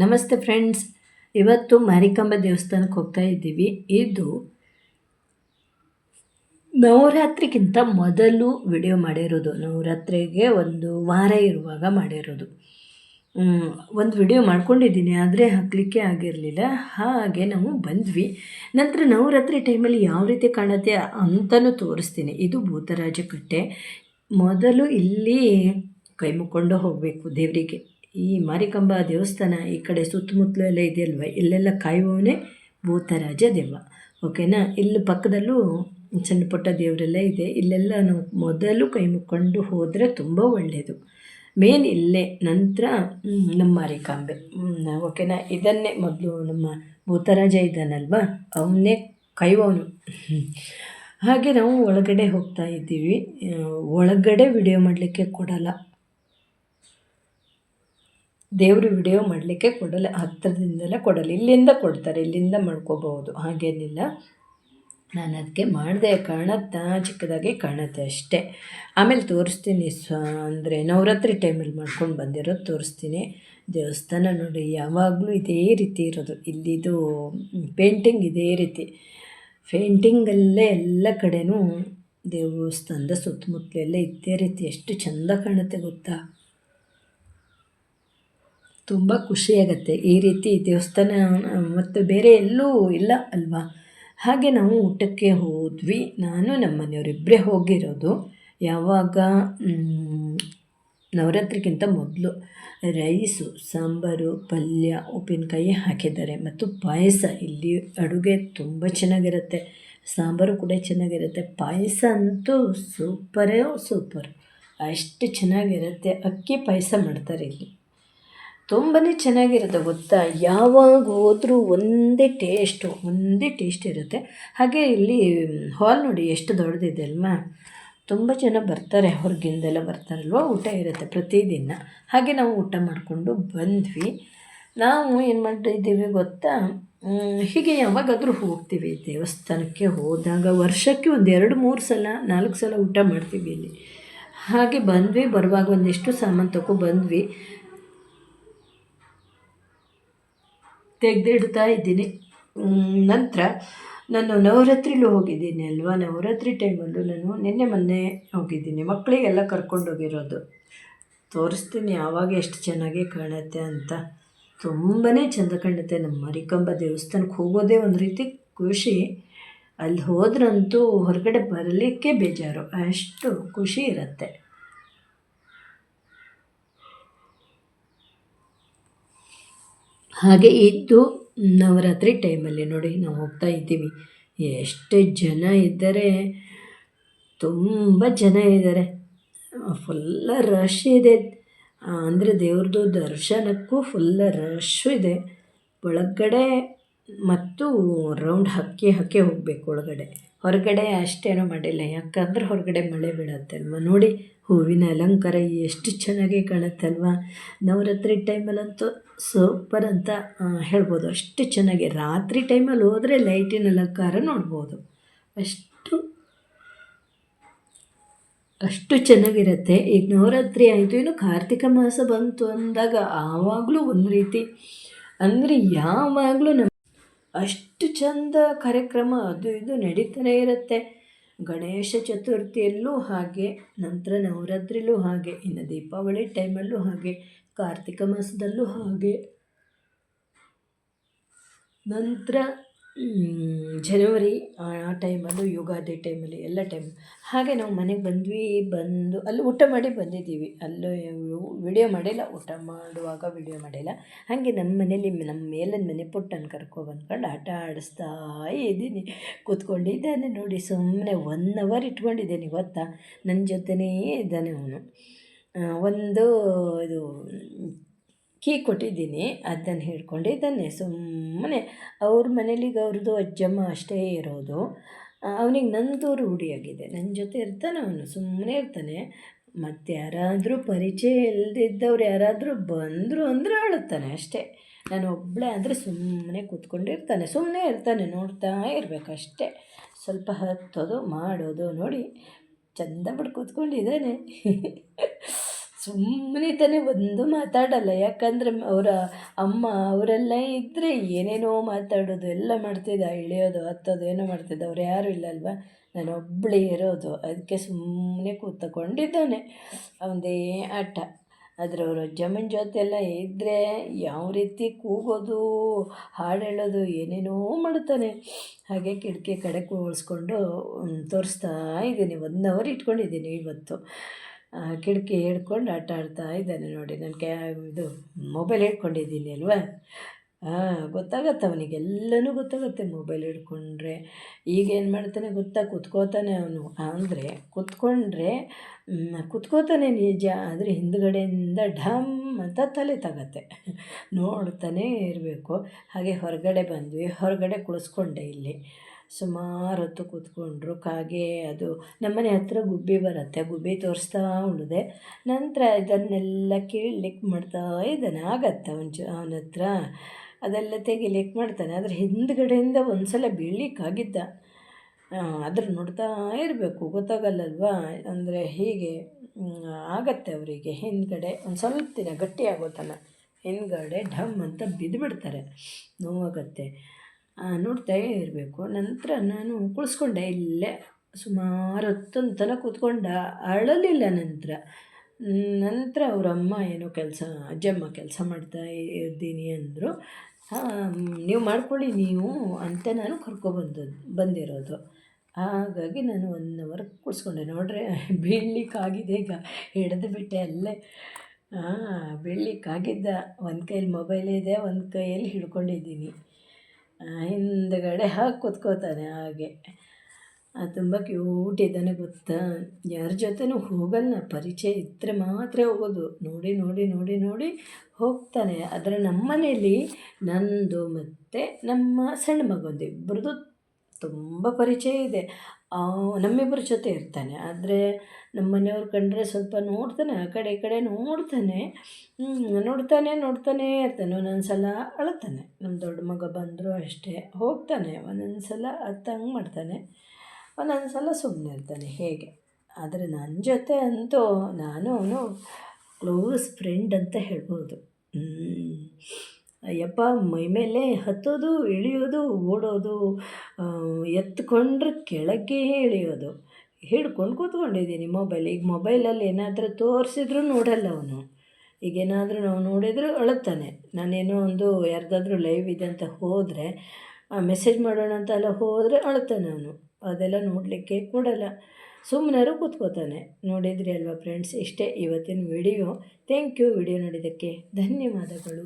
ನಮಸ್ತೆ ಫ್ರೆಂಡ್ಸ್. ಇವತ್ತು ಮಾರಿಕಾಂಬ ದೇವಸ್ಥಾನಕ್ಕೆ ಹೋಗ್ತಾ ಇದ್ದೀವಿ. ಇದು ನವರಾತ್ರಿಗಿಂತ ಮೊದಲು ವಿಡಿಯೋ ಮಾಡಿರೋದು. ನವರಾತ್ರಿಗೆ ಒಂದು ವಾರ ಇರುವಾಗ ಮಾಡಿರೋದು. ಒಂದು ವಿಡಿಯೋ ಮಾಡ್ಕೊಂಡಿದ್ದೀನಿ, ಆದರೆ ಹಾಕಲಿಕ್ಕೆ ಆಗಿರಲಿಲ್ಲ. ಹಾಗೆ ನಾವು ಬಂದ್ವಿ. ನಂತರ ನವರಾತ್ರಿ ಟೈಮಲ್ಲಿ ಯಾವ ರೀತಿ ಕಾಣುತ್ತೆ ಅಂತಲೂ ತೋರಿಸ್ತೀನಿ. ಇದು ಭೂತರಾಜ ಕಟ್ಟೆ. ಮೊದಲು ಇಲ್ಲಿ ಕೈ ಮುಕ್ಕೊಂಡು ಹೋಗಬೇಕು ದೇವರಿಗೆ. ಈ ಮಾರಿಕಂಬ ದೇವಸ್ಥಾನ ಈ ಕಡೆ ಸುತ್ತಮುತ್ತಲೂ ಎಲ್ಲ ಇದೆಯಲ್ವ? ಇಲ್ಲೆಲ್ಲ ಕಾಯುವವನೇ ಭೂತರಾಜ ದೇವ. ಓಕೆನಾ ಇಲ್ಲಿ ಪಕ್ಕದಲ್ಲೂ ಸಣ್ಣ ಪುಟ್ಟ ದೇವರೆಲ್ಲ ಇದೆ. ಇಲ್ಲೆಲ್ಲ ನಾವು ಮೊದಲು ಕೈ ಮುಕ್ಕೊಂಡು ಹೋದರೆ ತುಂಬ ಒಳ್ಳೆಯದು ಮೇನ್ ಇಲ್ಲೇ, ನಂತರ ನಮ್ಮ ಮಾರಿಕಾಂಬೆ. ಓಕೆನಾ ಇದನ್ನೇ ಮೊದಲು ನಮ್ಮ ಭೂತರಾಜ ಇದ್ದಾನಲ್ವಾ? ಅವನ್ನೇ ಕೈವವನು ಹಾಗೆ ನಾವು ಒಳಗಡೆ ಹೋಗ್ತಾ ಇದ್ದೀವಿ. ಒಳಗಡೆ ವಿಡಿಯೋ ಮಾಡಲಿಕ್ಕೆ ಕೊಡಲ್ಲ. ದೇವರು ವಿಡಿಯೋ ಮಾಡಲಿಕ್ಕೆ ಕೊಡಲ್ಲ ಹತ್ತಿರದಿಂದಲೇ ಕೊಡಲ್ಲ, ಇಲ್ಲಿಂದ ಕೊಡ್ತಾರೆ, ಇಲ್ಲಿಂದ ಮಾಡ್ಕೋಬಹುದು, ಹಾಗೇನಿಲ್ಲ. ನಾನು ಅದಕ್ಕೆ ಮಾಡಿದೆ, ಕಾಣುತ್ತಾ, ಚಿಕ್ಕದಾಗಿ ಕಾಣುತ್ತೆ ಅಷ್ಟೇ. ಆಮೇಲೆ ತೋರಿಸ್ತೀನಿ ಸ್ವ, ಅಂದರೆ ನವರಾತ್ರಿ ಟೈಮಲ್ಲಿ ಮಾಡ್ಕೊಂಡು ಬಂದಿರೋದು ತೋರಿಸ್ತೀನಿ. ದೇವಸ್ಥಾನ ನೋಡಿ, ಯಾವಾಗಲೂ ಇದೇ ರೀತಿ ಇರೋದು. ಇಲ್ಲಿದು ಪೇಂಟಿಂಗ್ ಇದೇ ರೀತಿ. ಪೇಂಟಿಂಗಲ್ಲೇ ಎಲ್ಲ ಕಡೆಯೂ ದೇವಸ್ಥಾನದ ಸುತ್ತಮುತ್ತಲೆಲ್ಲ ಇದೇ ರೀತಿ. ಎಷ್ಟು ಚೆಂದ ಕಾಣುತ್ತೆ ಗೊತ್ತಾ? ತುಂಬ ಖುಷಿಯಾಗತ್ತೆ ಈ ರೀತಿ ದೇವಸ್ಥಾನ, ಮತ್ತು ಬೇರೆ ಎಲ್ಲೂ ಇಲ್ಲ ಅಲ್ವಾ? ಹಾಗೆ ನಾವು ಊಟಕ್ಕೆ ಹೋದ್ವಿ. ನಾನು, ನಮ್ಮ ಮನೆಯವರಿಬ್ಬರೇ ಹೋಗಿರೋದು. ಯಾವಾಗ? ನವರಾತ್ರಿಗಿಂತ ಮೊದಲು. ರೈಸು, ಸಾಂಬಾರು, ಪಲ್ಯ, ಉಪ್ಪಿನಕಾಯಿ ಹಾಕಿದ್ದಾರೆ. ಮತ್ತು ಪಾಯಸ. ಇಲ್ಲಿ ಅಡುಗೆ ತುಂಬ ಚೆನ್ನಾಗಿರುತ್ತೆ. ಸಾಂಬಾರು ಕೂಡ ಚೆನ್ನಾಗಿರುತ್ತೆ. ಪಾಯಸ ಅಂತೂ ಸೂಪರೇ, ಸೂಪರ್. ಅಷ್ಟು ಚೆನ್ನಾಗಿರುತ್ತೆ. ಅಕ್ಕಿ ಪಾಯಸ ಮಾಡ್ತಾರೆ ಇಲ್ಲಿ. ತುಂಬಾ ಚೆನ್ನಾಗಿರುತ್ತೆ ಗೊತ್ತಾ? ಯಾವಾಗ ಹೋದರೂ ಒಂದೇ ಟೇಸ್ಟು ಒಂದೇ ಟೇಸ್ಟ್ ಇರುತ್ತೆ. ಹಾಗೆ ಇಲ್ಲಿ ಹಾಲ್ ನೋಡಿ ಎಷ್ಟು ದೊಡ್ಡದಿದೆ ಅಲ್ವಾ? ತುಂಬ ಜನ ಬರ್ತಾರೆ ಹೊರಗಿಂದೆಲ್ಲ ಬರ್ತಾರಲ್ವ? ಊಟ ಇರುತ್ತೆ ಪ್ರತಿದಿನ. ಹಾಗೆ ನಾವು ಊಟ ಮಾಡಿಕೊಂಡು ಬಂದ್ವಿ. ನಾವು ಏನು ಮಾಡ್ತಾಯಿದ್ದೀವಿ ಗೊತ್ತಾ? ಹೀಗೆ ಯಾವಾಗಾದರೂ ಹೋಗ್ತೀವಿ. ದೇವಸ್ಥಾನಕ್ಕೆ ಹೋದಾಗ ವರ್ಷಕ್ಕೆ ಒಂದು ಎರಡು, ಮೂರು ಸಲ, ನಾಲ್ಕು ಸಲ ಊಟ ಮಾಡ್ತೀವಿ ಇಲ್ಲಿ. ಹಾಗೆ ಬಂದ್ವಿ, ಬರುವಾಗ ಒಂದಿಷ್ಟು ಸಾಮಾನು ತಗೊ ಬಂದ್ವಿ. ತೆಗೆದಿಡ್ತಾ ಇದ್ದೀನಿ. ನಂತರ ನಾನು ನವರಾತ್ರಿಲೂ ಹೋಗಿದ್ದೀನಿ ಅಲ್ವಾ? ನವರಾತ್ರಿ ಟೈಮಲ್ಲೂ ನಾನು ನಿನ್ನೆ ಮೊನ್ನೆ ಹೋಗಿದ್ದೀನಿ. ಮಕ್ಕಳಿಗೆಲ್ಲ ಕರ್ಕೊಂಡೋಗಿರೋದು ತೋರಿಸ್ತೀನಿ ಯಾವಾಗ ಎಷ್ಟು ಚೆನ್ನಾಗಿ ಕಾಣುತ್ತೆ ಅಂತ. ತುಂಬಾ ಚೆಂದ ಕಾಣುತ್ತೆ. ನಮ್ಮ ಮರಿಕಂಬ ದೇವಸ್ಥಾನಕ್ಕೆ ಹೋಗೋದೇ ಒಂದು ರೀತಿ ಖುಷಿ. ಅಲ್ಲಿ ಹೋದ್ರಂತೂ ಹೊರಗಡೆ ಬರಲಿಕ್ಕೆ ಬೇಜಾರು. ಅಷ್ಟು ಖುಷಿ ಇರುತ್ತೆ. ಹಾಗೆ ಇದ್ದು ನವರಾತ್ರಿ ಟೈಮಲ್ಲಿ ನೋಡಿ ನಾವು ಹೋಗ್ತಾ ಇದ್ದೀವಿ. ಎಷ್ಟು ಜನ ಇದ್ದಾರೆ, ತುಂಬ ಜನ ಇದ್ದಾರೆ. ಫುಲ್ಲ ರಶ್ ಇದೆ. ಅಂದರೆ ದೇವ್ರದ್ದು ದರ್ಶನಕ್ಕೂ ಫುಲ್ಲ ರಶ್ ಇದೆ. ಒಳಗಡೆ ಮತ್ತು ರೌಂಡ್ ಹಕ್ಕಿ ಹಕ್ಕಿ ಹೋಗಬೇಕು ಒಳಗಡೆ. ಹೊರಗಡೆ ಅಷ್ಟೇನೂ ಮಾಡಿಲ್ಲ. ಯಾಕಂದ್ರೆ ಹೊರಗಡೆ ಮಳೆ ಬೀಳುತ್ತೆ ಅಲ್ವಾ ನೋಡಿ, ಹೂವಿನ ಅಲಂಕಾರ ಎಷ್ಟು ಚೆನ್ನಾಗಿ ಕಾಣುತ್ತೆ ಅಲ್ವಾ ನವರಾತ್ರಿ ಟೈಮಲ್ಲಂತೂ ಸೂಪರ್ ಅಂತ ಹೇಳ್ಬೋದು. ಅಷ್ಟು ಚೆನ್ನಾಗಿ. ರಾತ್ರಿ ಟೈಮಲ್ಲಿ ಹೋದರೆ ಲೈಟಿನ ಅಲಂಕಾರ ನೋಡ್ಬೋದು. ಅಷ್ಟು ಅಷ್ಟು ಚೆನ್ನಾಗಿರುತ್ತೆ. ಈಗ ನವರಾತ್ರಿ ಆಯಿತು. ಇನ್ನು ಕಾರ್ತಿಕ ಮಾಸ ಬಂತು ಅಂದಾಗ ಆವಾಗಲೂ ಒಂದು ರೀತಿ, ಅಂದರೆ ಯಾವಾಗಲೂ ನಮ್ಮ ಅಷ್ಟು ಚಂದ ಕಾರ್ಯಕ್ರಮ ಅದು ಇದು ನಡೀತಾನೆ ಇರುತ್ತೆ. ಗಣೇಶ ಚತುರ್ಥಿಯಲ್ಲೂ ಹಾಗೆ, ನಂತರ ನವರಾತ್ರಿಲೂ ಹಾಗೆ, ಇನ್ನು ದೀಪಾವಳಿ ಟೈಮಲ್ಲೂ ಹಾಗೆ, ಕಾರ್ತಿಕ ಮಾಸದಲ್ಲೂ ಹಾಗೆ. ನಂತರ ಜನವರಿ, ಆ ಟೈಮಲ್ಲೂ ಯುಗಾದಿ ಟೈಮಲ್ಲಿ ಎಲ್ಲ ಟೈಮ್ ಹಾಗೆ ನಾವು ಮನೆಗೆ ಬಂದ್ವಿ, ಬಂದು, ಅಲ್ಲಿ ಊಟ ಮಾಡಿ ಬಂದಿದ್ದೀವಿ. ಅಲ್ಲೂ ವಿಡಿಯೋ ಮಾಡಿಲ್ಲ, ಊಟ ಮಾಡುವಾಗ ವಿಡಿಯೋ ಮಾಡಿಲ್ಲ. ಹಾಗೆ ನಮ್ಮ ಮನೇಲಿ ನಮ್ಮ ಮೇಲಿನ ಮನೆ ಪುಟ್ಟನ್ನು ಕರ್ಕೊಂಡು ಬಂದ್ಕೊಂಡು ಆಟ ಆಡಿಸ್ತಾ ಇದ್ದೀನಿ. ಕೂತ್ಕೊಂಡಿದ್ದಾನೆ ನೋಡಿ ಸುಮ್ಮನೆ ಒನ್ ಅವರ್ ಇಟ್ಕೊಂಡಿದ್ದೇನೆ ಗೊತ್ತಾ? ನನ್ನ ಜೊತೆನೇ ಇದ್ದಾನೆ ಅವನು. ಒಂದು ಇದು ಕೀ ಕೊಟ್ಟಿದ್ದೀನಿ, ಅದನ್ನು ಹಿಡ್ಕೊಂಡಿದ್ದಾನೆ ಸುಮ್ಮನೆ ಅವ್ರ ಮನೇಲಿಗೆ ಅವ್ರದ್ದು ಅಜ್ಜಮ್ಮ ಅಷ್ಟೇ ಇರೋದು. ಅವನಿಗೆ ನಂದು ರೂಢಿಯಾಗಿದೆ ನನ್ನ ಜೊತೆ ಇರ್ತಾನೆ ಅವನು, ಸುಮ್ಮನೆ ಇರ್ತಾನೆ. ಮತ್ತು ಯಾರಾದರೂ ಪರಿಚಯ ಇಲ್ಲದಿದ್ದವ್ರು ಯಾರಾದರೂ ಬಂದರು ಅಂದರೆ ಅಳುತ್ತಾನೆ ಅಷ್ಟೇ. ನಾನು ಒಬ್ಬಳೇ ಆದರೆ ಸುಮ್ಮನೆ ಕೂತ್ಕೊಂಡಿರ್ತಾನೆ ಸುಮ್ಮನೆ ಇರ್ತಾನೆ, ನೋಡ್ತಾ ಇರಬೇಕಷ್ಟೇ. ಸ್ವಲ್ಪ ಹತ್ತೋದು, ಮಾಡೋದು ನೋಡಿ, ಚಂದ ಬಿಟ್ಟು ಕೂತ್ಕೊಂಡಿದ್ದಾನೆ. ಸುಮ್ಮನೆ ತಾನೇ ಒಂದು ಮಾತಾಡಲ್ಲ. ಯಾಕಂದರೆ ಅವರ ಅಮ್ಮ ಅವರೆಲ್ಲ ಇದ್ದರೆ ಏನೇನೋ ಮಾತಾಡೋದು, ಎಲ್ಲ ಮಾಡ್ತಿದ್ದ, ಇಳಿಯೋದು, ಹತ್ತೋದು, ಏನೋ ಮಾಡ್ತಿದ್ದ. ಅವ್ರು ಯಾರೂ ಇಲ್ಲ ಅಲ್ವಾ? ನಾನು ಒಬ್ಬಳೇ ಇರೋದು. ಅದಕ್ಕೆ ಸುಮ್ಮನೆ ಕೂತ್ಕೊಂಡಿದ್ದಾನೆ. ಅವಂದೇ ಆಟ. ಆದರೆ ಅವರು ಅಜ್ಜಮ್ಮನ ಜೊತೆ ಎಲ್ಲ ಇದ್ದರೆ ಯಾವ ರೀತಿ ಕೂಗೋದು, ಹಾಡು ಹೇಳೋದು, ಏನೇನೋ ಮಾಡ್ತಾನೆ ಹಾಗೆ ಕಿಟಕಿ ಕಡೆ ಕೂರಿಸ್ಕೊಂಡು ತೋರಿಸ್ತಾ ಇದ್ದೀನಿ. ಒನ್ ಅವರ್ ಇಟ್ಕೊಂಡಿದ್ದೀನಿ ಇವತ್ತು. ಕಿಟಕಿ ಹಿಡ್ಕೊಂಡು ಆಟ ಆಡ್ತಾ ಇದ್ದಾನೆ ನೋಡಿ. ನಾನು ಕ್ಯಾ ಇದು ಮೊಬೈಲ್ ಹಿಡ್ಕೊಂಡಿದ್ದೀನಿ ಅಲ್ವಾ? ಹಾಂ ಗೊತ್ತಾಗತ್ತೆ ಅವನಿಗೆ. ಎಲ್ಲನೂ ಗೊತ್ತಾಗುತ್ತೆ ಮೊಬೈಲ್ ಹಿಡ್ಕೊಂಡ್ರೆ. ಈಗ ಏನು ಮಾಡ್ತಾನೆ ಗೊತ್ತಾ? ಕುತ್ಕೋತಾನೆ ಅವನು. ಅಂದರೆ ಕುತ್ಕೊಂಡ್ರೆ ಕುತ್ಕೋತಾನೆ ನಿಜ, ಆದರೆ ಹಿಂದುಗಡೆಯಿಂದ ಢಮ್ ಅಂತ ತಲೆ ತಗತ್ತೆ. ನೋಡ್ತಾನೇ ಇರಬೇಕು. ಹಾಗೆ ಹೊರಗಡೆ ಬಂದ್ವಿ. ಹೊರಗಡೆ ಕುಳಿಸ್ಕೊಂಡೆ ಇಲ್ಲಿ. ಸುಮಾರು ಹೊತ್ತು ಕೂತ್ಕೊಂಡ್ರು. ಕಾಗೆ ಅದು ನಮ್ಮನೆ ಹತ್ರ ಗುಬ್ಬಿ ಬರುತ್ತೆ. ಗುಬ್ಬಿ ತೋರಿಸ್ತಾ ಉಳಿದೆ ನಂತರ ಇದನ್ನೆಲ್ಲ ಕೇಳಲಿಕ್ಕೆ ಮಾಡ್ತಾ ಇದ್ದಾನೆ ಆಗತ್ತೆ ಜ, ಅವನ ಹತ್ರ. ಅದೆಲ್ಲ ತೆಗಿಲಿಕ್ಕೆ ಮಾಡ್ತಾನೆ. ಆದರೆ ಹಿಂದ್ಗಡೆಯಿಂದ ಒಂದು ಸಲ ಬೀಳಲಿಕ್ಕಾಗಿದ್ದ ಅದ್ರ ನೋಡ್ತಾ ಇರಬೇಕು. ಗೊತ್ತಾಗಲ್ಲಲ್ವಾ? ಅಂದರೆ ಹೀಗೆ ಆಗತ್ತೆ ಅವರಿಗೆ. ಹಿಂದ್ಗಡೆ ಒಂದು ಸ್ವಲ್ಪ ದಿನ ಗಟ್ಟಿಯಾಗೋತಲ್ಲ ಹಿಂದ್ಗಡೆ ಢಮ್ ಅಂತ ಬಿದ್ದುಬಿಡ್ತಾರೆ ನೋವಾಗತ್ತೆ. ನೋಡ್ತಾ ಇರಬೇಕು. ನಂತರ ನಾನು ಕುಳಿಸ್ಕೊಂಡೆ ಇಲ್ಲೇ. ಸುಮಾರು ಹೊತ್ತೊಂದು ತನಕ ಕೂತ್ಕೊಂಡ ಅಳಲಿಲ್ಲ ನಂತರ. ನಂತರ ಅವರಮ್ಮ ಏನೋ ಕೆಲಸ ಅಜ್ಜಮ್ಮ ಕೆಲಸ ಮಾಡ್ತಾ ಇದ್ದೀನಿ ಅಂದರು. ನೀವು ಮಾಡ್ಕೊಳ್ಳಿ, ನೀವು ಅಂತ ನಾನು ಕರ್ಕೊಬಂದು ಬಂದಿರೋದು. ಹಾಗಾಗಿ ನಾನು ಒನ್ ಅವರ್ ಕುಳ್ಸ್ಕೊಂಡೆ. ನೋಡ್ರೆ ಬೀಳ್ಲಿಕ್ಕಾಗಿದೆ ಈಗ. ಹಿಡಿದು ಬಿಟ್ಟೆ ಅಲ್ಲೇ. ಹಾಂ ಬೀಳ್ಲಿಕ್ಕಾಗಿದ್ದ ಒಂದು ಕೈಯಲ್ಲಿ ಮೊಬೈಲ್ ಇದೆ, ಒಂದು ಕೈಯಲ್ಲಿ ಹಿಡ್ಕೊಂಡಿದ್ದೀನಿ. ಹಿಂದ್ಗಡೆ ಹಾಕಿ ಕೂತ್ಕೋತಾನೆ ಹಾಗೆ. ತುಂಬ ಕ್ಯೂಟ್ ಇದ್ದಾನೆ ಗೊತ್ತಾ? ಯಾರ ಜೊತೆನೂ ಹೋಗಲ್ಲ, ಪರಿಚಯ ಇದ್ದರೆ ಮಾತ್ರ ಹೋಗೋದು. ನೋಡಿ ನೋಡಿ ನೋಡಿ ನೋಡಿ ಹೋಗ್ತಾನೆ. ಆದರೆ ನಮ್ಮ ಮನೇಲಿ ನಂದು ಮತ್ತು ನಮ್ಮ ಸಣ್ಣ ಮಗಂದು ಇಬ್ಬರದು ತುಂಬ ಪರಿಚಯ ಇದೆ. ನಮ್ಮಿಬ್ಬರ ಜೊತೆ ಇರ್ತಾನೆ. ಆದರೆ ನಮ್ಮ ಮನೆಯವ್ರು ಕಂಡರೆ ಸ್ವಲ್ಪ ನೋಡ್ತಾನೆ, ಆ ಕಡೆ ಈ ಕಡೆ ನೋಡ್ತಾನೆ. ನೋಡ್ತಾನೆ ನೋಡ್ತಾನೆ ಇರ್ತಾನೆ. ಒಂದೊಂದು ಸಲ ಅಳ್ತಾನೆ. ನಮ್ಮ ದೊಡ್ಡ ಮಗ ಬಂದರೂ ಅಷ್ಟೇ ಹೋಗ್ತಾನೆ. ಒಂದೊಂದು ಸಲ ಹಂಗೆ ಮಾಡ್ತಾನೆ. ಒಂದೊಂದು ಸಲ ಸುಮ್ಮನೆ ಇರ್ತಾನೆ ಹೇಗೆ. ಆದರೆ ನನ್ನ ಜೊತೆ ಅಂತೂ ನಾನು ಅವನು ಕ್ಲೋಸ್ ಫ್ರೆಂಡ್ ಅಂತ ಹೇಳ್ಬೋದು. ಅಯ್ಯಪ್ಪ, ಮೈ ಮೇಲೆ ಹತ್ತೋದು, ಇಳಿಯೋದು, ಓಡೋದು ಎತ್ಕೊಂಡ್ರೆ ಕೆಳಗೆ ಹೇಳಿಯೋದು ಹಿಡ್ಕೊಂಡು ಕೂತ್ಕೊಂಡಿದ್ದೀನಿ ಮೊಬೈಲ್ ಈಗ ಮೊಬೈಲಲ್ಲಿ ಏನಾದರೂ ತೋರಿಸಿದ್ರು ನೋಡಲ್ಲ ಅವನು. ಈಗ ಏನಾದರೂ ನಾವು ನೋಡಿದರೂ ಅಳುತ್ತಾನೆ. ನಾನೇನೋ ಒಂದು ಯಾರ್ದಾದ್ರೂ ಲೈವ್ ಇದೆ ಅಂತ ಹೋದರೆ ಮೆಸೇಜ್ ಮಾಡೋಣ ಅಂತ ಎಲ್ಲ ಹೋದರೆ ಅಳುತ್ತಾನೆ ಅವನು. ಅದೆಲ್ಲ ನೋಡಲಿಕ್ಕೆ ಕೊಡಲ್ಲ. ಸುಮ್ಮನಾರು ಕೂತ್ಕೋತಾನೆ. ನೋಡಿದ್ರಿ ಅಲ್ವಾ ಫ್ರೆಂಡ್ಸ್ ಇಷ್ಟೇ ಇವತ್ತಿನ ವಿಡಿಯೋ ಥ್ಯಾಂಕ್ ಯು ವಿಡಿಯೋ ನೋಡಿದ್ದಕ್ಕೆ ಧನ್ಯವಾದಗಳು.